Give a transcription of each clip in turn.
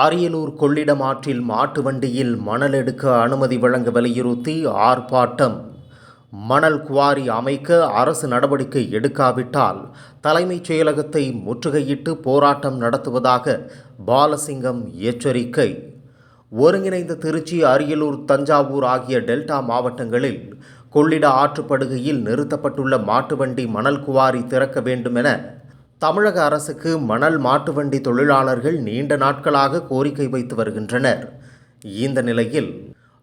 அரியலூர் கொள்ளிடம் ஆற்றில் மாட்டு வண்டியில் மணல் எடுக்க அனுமதி வழங்க வலியுறுத்தி ஆர்ப்பாட்டம். மணல் குவாரி அமைக்க அரசு நடவடிக்கை எடுக்காவிட்டால் தலைமைச் செயலகத்தை முற்றுகையிட்டு போராட்டம் நடத்துவதாக பாலசிங்கம் எச்சரிக்கை. ஒருங்கிணைந்த திருச்சி அரியலூர் தஞ்சாவூர் ஆகிய டெல்டா மாவட்டங்களில் கொள்ளிட ஆற்றுப்படுகையில் நிறுத்தப்பட்டுள்ள மாட்டு வண்டி மணல் குவாரி திறக்க வேண்டுமென தமிழக அரசுக்கு மணல் மாட்டு வண்டி தொழிலாளர்கள் நீண்ட நாட்களாக கோரிக்கை வைத்து வருகின்றனர். இந்த நிலையில்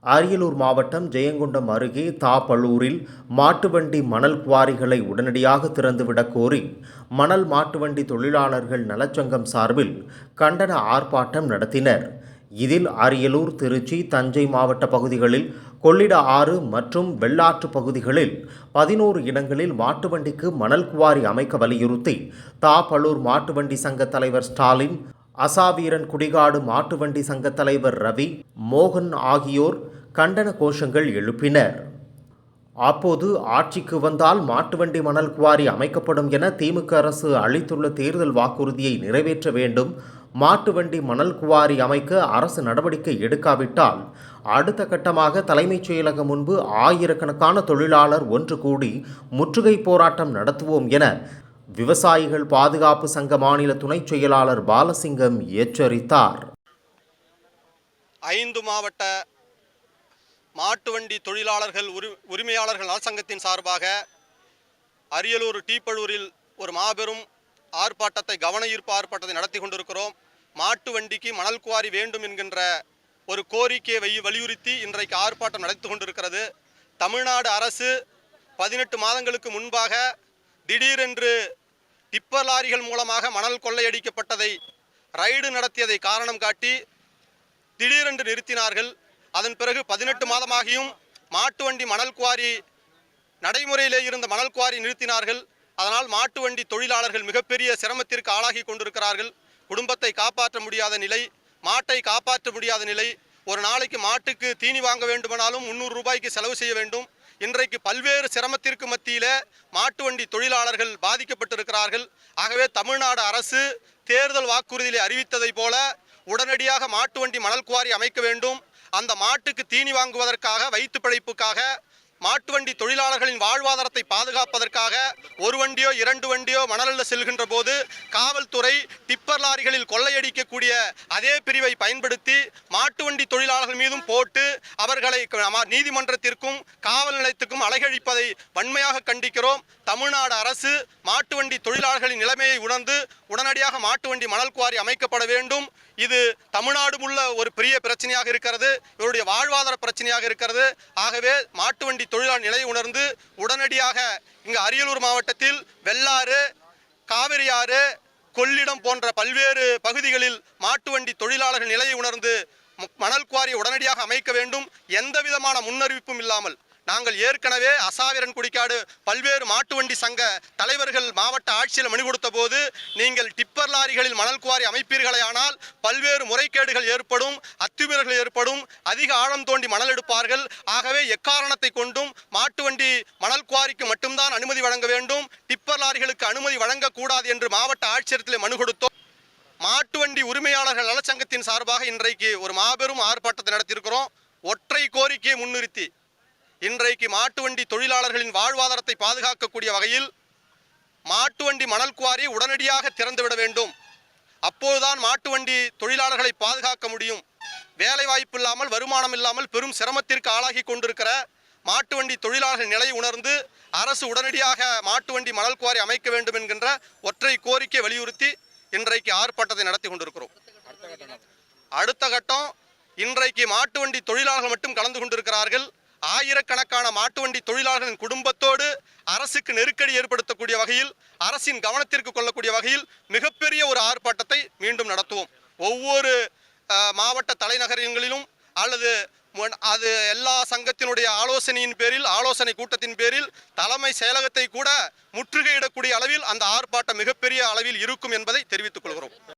அரியலூர் மாவட்டம் ஜெயங்கொண்டம் அருகே தாப்பலூரில் மாட்டுவண்டி மணல் குவாரிகளை உடனடியாக திறந்துவிடக் கோரி மணல் மாட்டுவண்டி தொழிலாளர்கள் நலச்சங்கம் சார்பில் கண்டன ஆர்ப்பாட்டம் நடத்தினர். இதில் அரியலூர் திருச்சி தஞ்சை மாவட்ட பகுதிகளில் கொள்ளிட ஆறு மற்றும் வெள்ளாற்று பகுதிகளில் பதினோரு இடங்களில் மாட்டுவண்டிக்கு மணல் குவாரி அமைக்க வலியுறுத்தி தாப்பலூர் மாட்டுவண்டி சங்க தலைவர் ஸ்டாலின் அசாவீரன் குடிகாடு மாட்டுவண்டி சங்க தலைவர் ரவி மோகன் ஆகியோர் கண்டன கோஷங்கள் எழுப்பினர். அப்போது ஆட்சிக்கு வந்தால் மாட்டு வண்டி மணல் குவாரி அமைக்கப்படும் என திமுக அரசு அளித்துள்ள தேர்தல் வாக்குறுதியை நிறைவேற்ற வேண்டும் மாட்டு வண்டி மணல் குவாரி அமைக்க அரசு நடவடிக்கை எடுக்காவிட்டால் அடுத்த கட்டமாக தலைமைச் செயலகம் முன்பு ஆயிரக்கணக்கான தொழிலாளர் ஒன்று கூடி முற்றுகை போராட்டம் நடத்துவோம் என விவசாயிகள் பாதுகாப்பு சங்க மாநில துணைச் செயலாளர் பாலசிங்கம் எச்சரித்தார். ஐந்து மாவட்ட மாட்டு வண்டி தொழிலாளர்கள் உரி உரிமையாளர்கள் நலசங்கத்தின் சார்பாக அரியலூர் டீப்பழூரில் ஒரு மாபெரும் ஆர்ப்பாட்டத்தை கவன ஈர்ப்பு ஆர்ப்பாட்டத்தை நடத்தி கொண்டிருக்கிறோம். மாட்டு வண்டிக்கு மணல் குவாரி வேண்டும் என்கின்ற ஒரு கோரிக்கையை வை வலியுறுத்தி இன்றைக்கு ஆர்ப்பாட்டம் நடத்தி கொண்டிருக்கிறது. தமிழ்நாடு அரசு பதினெட்டு மாதங்களுக்கு முன்பாக திடீரென்று டிப்பர் லாரிகள் மூலமாக மணல் கொள்ளையடிக்கப்பட்டதை ரைடு நடத்தியதை காரணம் காட்டி திடீரென்று நிறுத்தினார்கள். அதன் பிறகு பதினெட்டு மாதமாகியும் மாட்டு வண்டி மணல் குவாரி நடைமுறையிலே இருந்த மணல் குவாரி நிறுத்தினார்கள். அதனால் மாட்டு வண்டி தொழிலாளர்கள் மிகப்பெரிய சிரமத்திற்கு ஆளாகி கொண்டிருக்கிறார்கள். குடும்பத்தை காப்பாற்ற முடியாத நிலை மாட்டை காப்பாற்ற முடியாத நிலை ஒரு நாளைக்கு மாட்டுக்கு தீனி வாங்க வேண்டுமானாலும் முந்நூறு ரூபாய்க்கு செலவு செய்ய வேண்டும். இன்றைக்கு பல்வேறு சிரமத்திற்கு மத்தியில் மாட்டு வண்டி தொழிலாளர்கள் பாதிக்கப்பட்டிருக்கிறார்கள். ஆகவே தமிழ்நாடு அரசு தேர்தல் வாக்குறுதியை அறிவித்ததை போல உடனடியாக மாட்டு வண்டி மணல் குவாரி அமைக்க வேண்டும். அந்த மாட்டுக்கு தீனி வாங்குவதற்காக வயிற்று பிழைப்புக்காக மாட்டு வண்டி தொழிலாளர்களின் வாழ்வாதாரத்தை பாதுகாப்பதற்காக ஒரு வண்டியோ இரண்டு வண்டியோ மணலில் செல்கின்ற போது காவல்துறை டிப்பர் லாரிகளில் கொள்ளையடிக்கக்கூடிய அதே பிரிவை பயன்படுத்தி மாட்டு வண்டி தொழிலாளர்கள் மீதும் போட்டு அவர்களை க- நீதிமன்றத்திற்கும் காவல் நிலையத்துக்கும் அலைகழிப்பதை வன்மையாக கண்டிக்கிறோம். தமிழ்நாடு அரசு மாட்டு வண்டி தொழிலாளர்களின் நிலைமையை உணர்ந்து உடனடியாக மாட்டு வண்டி மணல் குவாரி அமைக்கப்பட வேண்டும். இது தமிழ்நாடு உள்ள ஒரு பெரிய பிரச்சனையாக இருக்கிறது. இவருடைய வாழ்வாதார பிரச்சனையாக இருக்கிறது. ஆகவே மாட்டு வண்டி தொழிலாளர் நிலையை உணர்ந்து உடனடியாக இங்கு அரியலூர் மாவட்டத்தில் வெள்ளாறு காவிரியாறு கொள்ளிடம் போன்ற பல்வேறு பகுதிகளில் மாட்டு வண்டி தொழிலாளர்கள் நிலையை உணர்ந்து மணல் குவாரியை உடனடியாக அமைக்க வேண்டும். எந்த விதமான முன்னறிவிப்பும் இல்லாமல். நாங்கள் ஏற்கனவே அசாவிரன் குடிக்காடு பல்வேறு மாட்டு வண்டி சங்க தலைவர்கள் மாவட்ட ஆட்சியில் மனு கொடுத்த போது நீங்கள் டிப்பர் லாரிகளில் மணல் குவாரி அமைப்பீர்களே ஆனால் பல்வேறு முறைகேடுகள் ஏற்படும் அத்துமீறல்கள் ஏற்படும் அதிக ஆழம் தோண்டி மணல் எடுப்பார்கள். ஆகவே எக்காரணத்தை கொண்டும் மாட்டு வண்டி மணல் குவாரிக்கு மட்டும்தான் அனுமதி வழங்க வேண்டும். டிப்பர் லாரிகளுக்கு அனுமதி வழங்கக்கூடாது என்று மாவட்ட ஆட்சியரத்தில் மனு கொடுத்தோம். மாட்டு வண்டி உரிமையாளர்கள் நலச்சங்கத்தின் சார்பாக இன்றைக்கு ஒரு மாபெரும் ஆர்ப்பாட்டத்தை நடத்தியிருக்கிறோம். ஒற்றை கோரிக்கையை முன்னிறுத்தி இன்றைக்கு மாட்டு வண்டி தொழிலாளர்களின் வாழ்வாதாரத்தை பாதுகாக்கக்கூடிய வகையில் மாட்டு வண்டி மணல் குவாரி உடனடியாக திறந்துவிட வேண்டும். அப்போதுதான் மாட்டு வண்டி தொழிலாளர்களை பாதுகாக்க முடியும். வேலை வாய்ப்பு இல்லாமல் வருமானம் இல்லாமல் பெரும் சிரமத்திற்கு ஆளாகி கொண்டிருக்கிற மாட்டு வண்டி தொழிலாளர்கள் நிலை உணர்ந்து அரசு உடனடியாக மாட்டு வண்டி மணல் குவாரி அமைக்க வேண்டும் என்கின்ற ஒற்றை கோரிக்கை வலியுறுத்தி இன்றைக்கு ஆர்ப்பாட்டத்தை நடத்தி கொண்டிருக்கிறோம். அடுத்த கட்டம் இன்றைக்கு மாட்டு வண்டி தொழிலாளர்கள் மட்டும் கலந்து கொண்டிருக்கிறார்கள். ஆயிரக்கணக்கான மாட்டு வண்டி தொழிலாளர்களின் குடும்பத்தோடு அரசுக்கு நெருக்கடி ஏற்படுத்தக்கூடிய வகையில் அரசின் கவனத்திற்கு கொள்ளக்கூடிய வகையில் மிகப்பெரிய ஒரு ஆர்ப்பாட்டத்தை மீண்டும் நடத்துவோம். ஒவ்வொரு மாவட்ட தலைநகரங்களிலும் அல்லது அது எல்லா சங்கத்தினுடைய ஆலோசனையின் பேரில் ஆலோசனை கூட்டத்தின் பேரில் தலைமை செயலகத்தை கூட முற்றுகையிடக்கூடிய அளவில் அந்த ஆர்ப்பாட்டம் மிகப்பெரிய அளவில் இருக்கும் என்பதை தெரிவித்துக் கொள்கிறோம்.